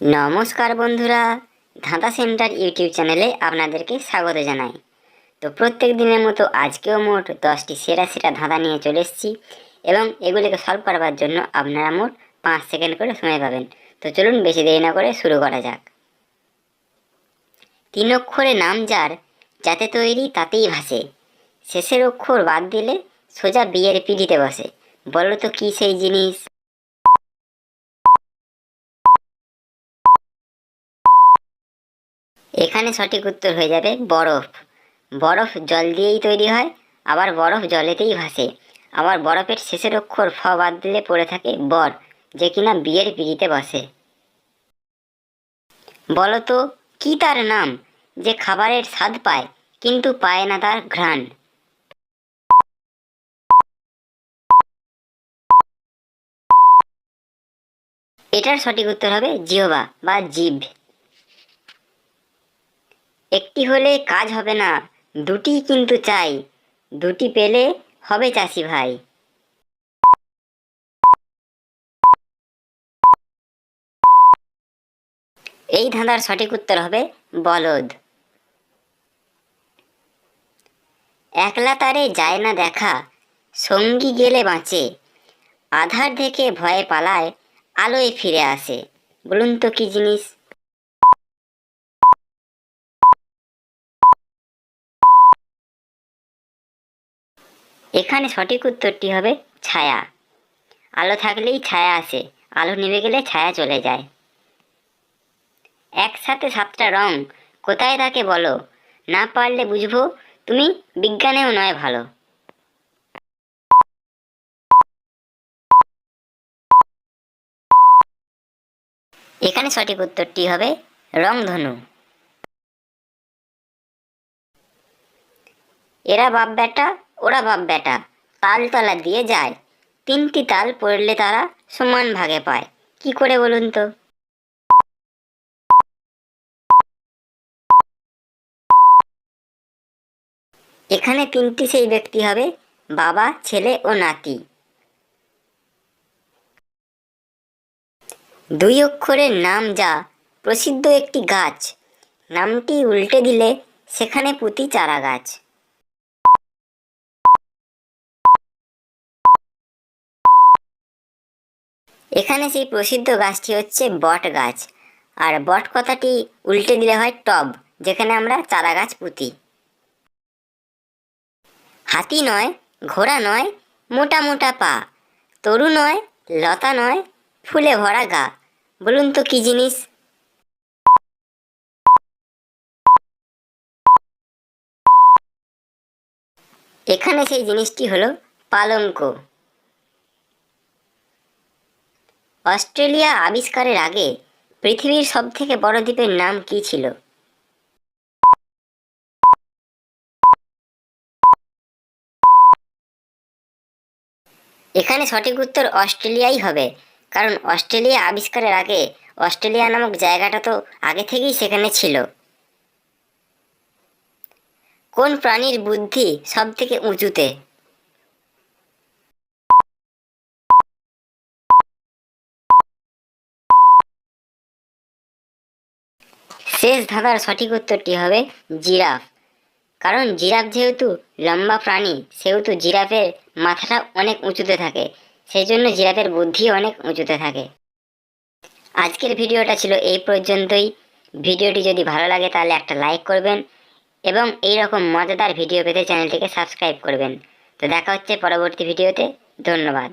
নমস্কার বন্ধুরা, ধাঁধা সেন্টার ইউটিউব চ্যানেলে আপনাদেরকে স্বাগত জানাই। তো প্রত্যেক দিনের মতো আজকেও মোট দশটি সেরা সেরা ধাঁধা নিয়ে চলে এসেছি এবং এগুলিকে সলভ করবার জন্য আপনারা মোট পাঁচ সেকেন্ড করে সময় পাবেন। তো চলুন বেশি দেরি না করে শুরু করা যাক। তিন অক্ষরে নাম যার, যাতে তৈরি তাতেই ভাসে। শেষের অক্ষর বাদ দিলে সোজা বিয়ের পিড়িতে বসে। বলো তো কী সেই জিনিস? এখানে সঠিক উত্তর হয়ে যাবে বরফ। বরফ জল দিয়েই তৈরি হয়, আবার বরফ জলেতেই ভাসে। আবার বরফের শেষের অক্ষর ফ বাদ দিলে পড়ে থাকে বর, যে কিনা বিয়ের পিড়িতে বসে। বলো তো কি তার নাম? যে খাবারের স্বাদ পায়, কিন্তু পায় না তার ঘ্রাণ। এটার সঠিক উত্তর হবে জিহবা বা জিভ একটি হলে কাজ হবে না, দুটি কিন্তু চাই, দুটি পেলে হবে চাষি ভাই। এই ধাঁধার সঠিক উত্তর হবে বলদ। একলা তারে যায় না দেখা, সঙ্গী গেলে বাঁচে, আধার থেকে ভয়ে পালায়, আলোয় ফিরে আসে। বলুন তো কি জিনিস? এখানে সঠিক উত্তরটি হবে ছায়া। আলো থাকলেই ছায়া আসে। আলো নেমে গেলে ছায়া চলে যায়। একসাথে সাতটা রং, কোথায় থাকে বলো? না পারলে বুঝব তুমি বিজ্ঞানেও নয় ভালো। এখানে সঠিক উত্তরটি হবে রংধনু। এরা বাপ বেটা ওরা বাপ বেটা তাল তলা দিয়ে যায়। তিনটি তাল পড়লে তারা সমান ভাগে পায়। কি করে বলুন তো? এখানে তিনটি সেই ব্যক্তি হবে, বাবা, ছেলে ও নাতি। দুই অক্ষরের নাম যা প্রসিদ্ধ একটি গাছ। নামটি উল্টে দিলে সেখানে পুঁতি চারা গাছ এখানে সেই প্রসিদ্ধ গাছটি হচ্ছে বট গাছ। আর বট কথাটি উল্টে দিলে হয় টব, যেখানে আমরা চারা গাছ পুঁতি। হাতি নয়, ঘোড়া নয়, মোটা মোটা পা। তরু নয়, লতা নয়, ফুলে ভরা গা। বলুন তো কি জিনিস? এখানে সেই জিনিসটি হলো পালঙ্ক। অস্ট্রেলিয়া আবিষ্কারের আগে পৃথিবীর সবথেকে বড় দ্বীপের নাম কি ছিল? এখানে সঠিক উত্তর অস্ট্রেলিয়াই হবে, কারণ অস্ট্রেলিয়া আবিষ্কারের আগে অস্ট্রেলিয়া নামক জায়গাটা তো আগে থেকেই সেখানে ছিল। কোন প্রাণীর বুদ্ধি সব থেকে উঁচুতে? শেষ ধাঁধার সঠিক উত্তরটি হবে জিরাফ। কারণ জিরাফ যেহেতু লম্বা প্রাণী, সেহেতু জিরাফের মাথাটা অনেক উঁচুতে থাকে সেই জন্য জিরাফের বুদ্ধি অনেক উঁচুতে থাকে। আজকের ভিডিওটা ছিল এই পর্যন্তই। ভিডিওটি যদি ভালো লাগে তাহলে একটা লাইক করবেন এবং এই রকম মজাদার ভিডিও পেতে চ্যানেলটিকে সাবস্ক্রাইব করবেন। তো দেখা হচ্ছে পরবর্তী ভিডিওতে। ধন্যবাদ।